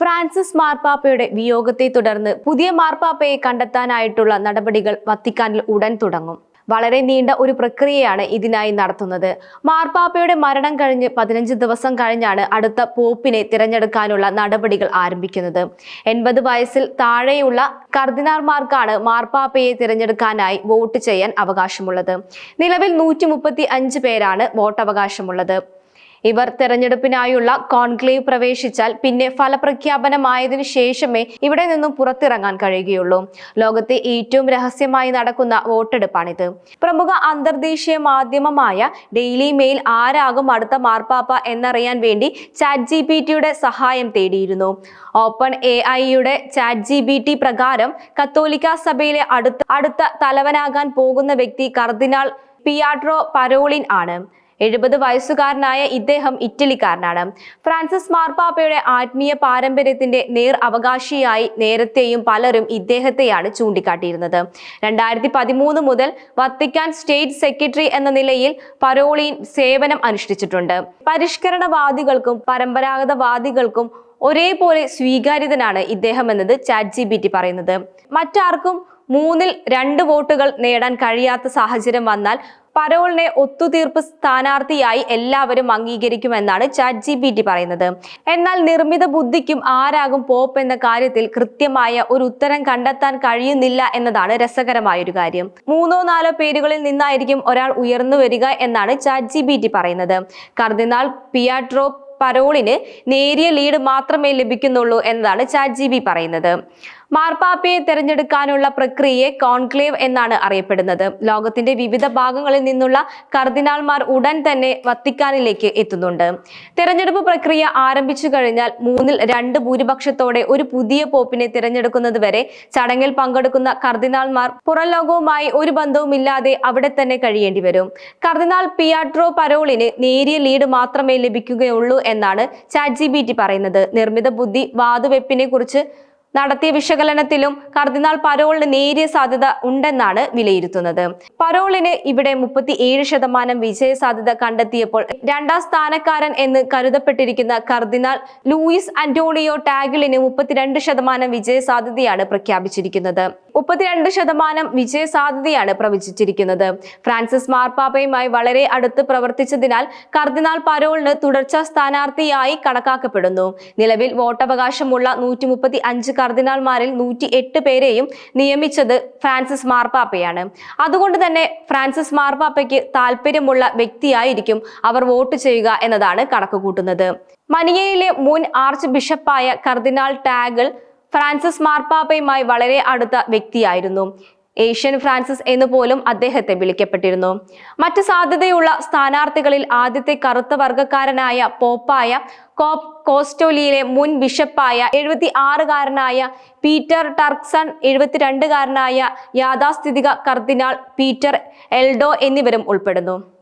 Francis മാർപ്പാപ്പയുടെ വിയോഗത്തെ തുടർന്ന് പുതിയ മാർപ്പാപ്പയെ കണ്ടെത്താനായിട്ടുള്ള നടപടികൾ വത്തിക്കാനിൽ ഉടൻ തുടങ്ങും. വളരെ നീണ്ട ഒരു പ്രക്രിയയാണ് ഇതിനായി നടത്തുന്നത്. മാർപ്പാപ്പയുടെ മരണം കഴിഞ്ഞ് പതിനഞ്ച് ദിവസം കഴിഞ്ഞാണ് അടുത്ത പോപ്പിനെ തിരഞ്ഞെടുക്കാനുള്ള നടപടികൾ ആരംഭിക്കുന്നത്. എൺപത് വയസ്സിൽ താഴെയുള്ള കർദിനാർമാർക്കാണ് മാർപ്പാപ്പയെ തിരഞ്ഞെടുക്കാനായി വോട്ട് ചെയ്യാൻ അവകാശമുള്ളത്. നിലവിൽ നൂറ്റി പേരാണ് വോട്ടവകാശമുള്ളത്. ഇവർ തെരഞ്ഞെടുപ്പിനായുള്ള കോൺക്ലേവ് പ്രവേശിച്ചാൽ പിന്നെ ഫലപ്രഖ്യാപനമായതിനു ശേഷമേ ഇവിടെ നിന്നും പുറത്തിറങ്ങാൻ കഴിയുകയുള്ളൂ. ലോകത്തെ ഏറ്റവും രഹസ്യമായി നടക്കുന്ന വോട്ടെടുപ്പാണിത്. പ്രമുഖ അന്തർദേശീയ മാധ്യമമായ ഡെയിലി മെയിൽ ആരാകും അടുത്ത മാർപ്പാപ്പ എന്നറിയാൻ വേണ്ടി ചാറ്റ് ജി സഹായം തേടിയിരുന്നു. ഓപ്പൺ എ ഐയുടെ ചാറ്റ് ജി ബി ടി പ്രകാരം കത്തോലിക്ക സഭയിലെ അടുത്ത അടുത്ത തലവനാകാൻ പോകുന്ന വ്യക്തി കർദിനാൾ പിയാട്രോ പരോളിൻ ആണ്. എഴുപത് വയസ്സുകാരനായ ഇദ്ദേഹം ഇറ്റലിക്കാരനാണ്. ഫ്രാൻസിസ് മാർപ്പാപ്പയുടെ ആത്മീയ പാരമ്പര്യത്തിന്റെ നേർ അവകാശിയായി നേരത്തെയും പലരും ഇദ്ദേഹത്തെയാണ് ചൂണ്ടിക്കാട്ടിയിരുന്നത്. രണ്ടായിരത്തി പതിമൂന്ന് മുതൽ വത്തിക്കാൻ സ്റ്റേറ്റ് സെക്രട്ടറി എന്ന നിലയിൽ പരോളിൻ സേവനം അനുഷ്ഠിച്ചിട്ടുണ്ട്. പരിഷ്കരണവാദികൾക്കും പരമ്പരാഗതവാദികൾക്കും ഒരേപോലെ സ്വീകാര്യതനാണ് ഇദ്ദേഹം എന്നത് ചാറ്റ് ജി ബി ടി പറയുന്നത്. മറ്റാർക്കും മൂന്നിൽ രണ്ട് വോട്ടുകൾ നേടാൻ കഴിയാത്ത സാഹചര്യം വന്നാൽ പരോളിനെ ഒത്തുതീർപ്പ് സ്ഥാനാർത്ഥിയായി എല്ലാവരും അംഗീകരിക്കുമെന്നാണ് ചാറ്റ് ജി ബി ടി പറയുന്നത്. എന്നാൽ നിർമ്മിത ബുദ്ധിക്കും ആരാകും പോപ്പ് എന്ന കാര്യത്തിൽ കൃത്യമായ ഒരു ഉത്തരം കണ്ടെത്താൻ കഴിയുന്നില്ല എന്നതാണ് രസകരമായ ഒരു കാര്യം. മൂന്നോ നാലോ പേരുകളിൽ നിന്നായിരിക്കും ഒരാൾ ഉയർന്നു വരിക എന്നാണ് ചാറ്റ് ജി ബി ടി പറയുന്നത്. കർദിനാൾ പിയാട്രോ പരോളിന് നേരിയ ലീഡ് മാത്രമേ ലഭിക്കുന്നുള്ളൂ എന്നതാണ് ചാറ്റ് ജി ബി പറയുന്നത്. മാർപ്പാപ്പയെ തെരഞ്ഞെടുക്കാനുള്ള പ്രക്രിയയെ കോൺക്ലേവ് എന്നാണ് അറിയപ്പെടുന്നത്. ലോകത്തിന്റെ വിവിധ ഭാഗങ്ങളിൽ നിന്നുള്ള കർദിനാൾമാർ ഉടൻ തന്നെ വത്തിക്കാനിലേക്ക് എത്തുന്നുണ്ട്. തെരഞ്ഞെടുപ്പ് പ്രക്രിയ ആരംഭിച്ചു കഴിഞ്ഞാൽ മൂന്നിൽ രണ്ട് ഭൂരിപക്ഷത്തോടെ ഒരു പുതിയ പോപ്പിനെ തിരഞ്ഞെടുക്കുന്നത് വരെ ചടങ്ങിൽ പങ്കെടുക്കുന്ന കർദിനാൾമാർ പുറം ലോകവുമായി ഒരു ബന്ധവുമില്ലാതെ അവിടെ തന്നെ കഴിയേണ്ടി വരും. കർദിനാൾ പിയാട്രോ പരോളിന് നേരിയ ലീഡ് മാത്രമേ ലഭിക്കുകയുള്ളൂ എന്നാണ് ചാറ്റ് ജി പറയുന്നത്. നിർമ്മിത ബുദ്ധി വാതുവെപ്പിനെ കുറിച്ച് നടത്തിയ വിശകലനത്തിലും കർദിനാൾ പരോളിന് നേരിയ സാധ്യത ഉണ്ടെന്നാണ് വിലയിരുത്തുന്നത്. പരോളിന് ഇവിടെ മുപ്പത്തി ഏഴ് ശതമാനം വിജയ സാധ്യത കണ്ടെത്തിയപ്പോൾ രണ്ടാം സ്ഥാനക്കാരൻ എന്ന് കരുതപ്പെട്ടിരിക്കുന്ന കർദിനാൾ ലൂയിസ് അന്റോണിയോ ടാഗിളിന് മുപ്പത്തിരണ്ട് ശതമാനം വിജയ സാധ്യതയാണ് പ്രഖ്യാപിച്ചിരിക്കുന്നത്. മുപ്പത്തിരണ്ട് ശതമാനം വിജയ സാധ്യതയാണ് പ്രവചിച്ചിരിക്കുന്നത്. ഫ്രാൻസിസ് മാർപ്പാപ്പയുമായി വളരെ അടുത്ത് പ്രവർത്തിച്ചതിനാൽ കർദിനാൾ പരോളിന് തുടർച്ചാ സ്ഥാനാർത്ഥിയായി കണക്കാക്കപ്പെടുന്നു. നിലവിൽ വോട്ടവകാശമുള്ള നൂറ്റി മുപ്പത്തി അഞ്ച് കർദിനാൾമാരിൽ നൂറ്റി എട്ട് പേരെയും നിയമിച്ചത് ഫ്രാൻസിസ് മാർപ്പാപ്പയാണ്. അതുകൊണ്ട് തന്നെ ഫ്രാൻസിസ് മാർപ്പാപ്പയ്ക്ക് താല്പര്യമുള്ള വ്യക്തിയായിരിക്കും അവർ വോട്ട് ചെയ്യുക എന്നതാണ് കണക്കുകൂട്ടുന്നത്. മനിയയിലെ മുൻ ആർച്ച് ബിഷപ്പായ കർദിനാൾ ടാഗിൾ ഫ്രാൻസിസ് മാർപ്പാപ്പയുമായി വളരെ അടുത്ത വ്യക്തിയായിരുന്നു. ഏഷ്യൻ ഫ്രാൻസിസ് എന്ന് പോലും അദ്ദേഹത്തെ വിളിക്കപ്പെട്ടിരുന്നു. മറ്റ് സാധ്യതയുള്ള സ്ഥാനാർത്ഥികളിൽ ആദ്യത്തെ കറുത്ത വർഗക്കാരനായ പോപ്പായ കോപ് കോസ്റ്റോലിയിലെ മുൻ ബിഷപ്പായ എഴുപത്തി ആറുകാരനായ പീറ്റർ ടർക്സൺ എഴുപത്തിരണ്ടുകാരനായ യാഥാസ്ഥിതിക കർദിനാൾ പീറ്റർ എൽഡോ എന്നിവരും ഉൾപ്പെടുന്നു.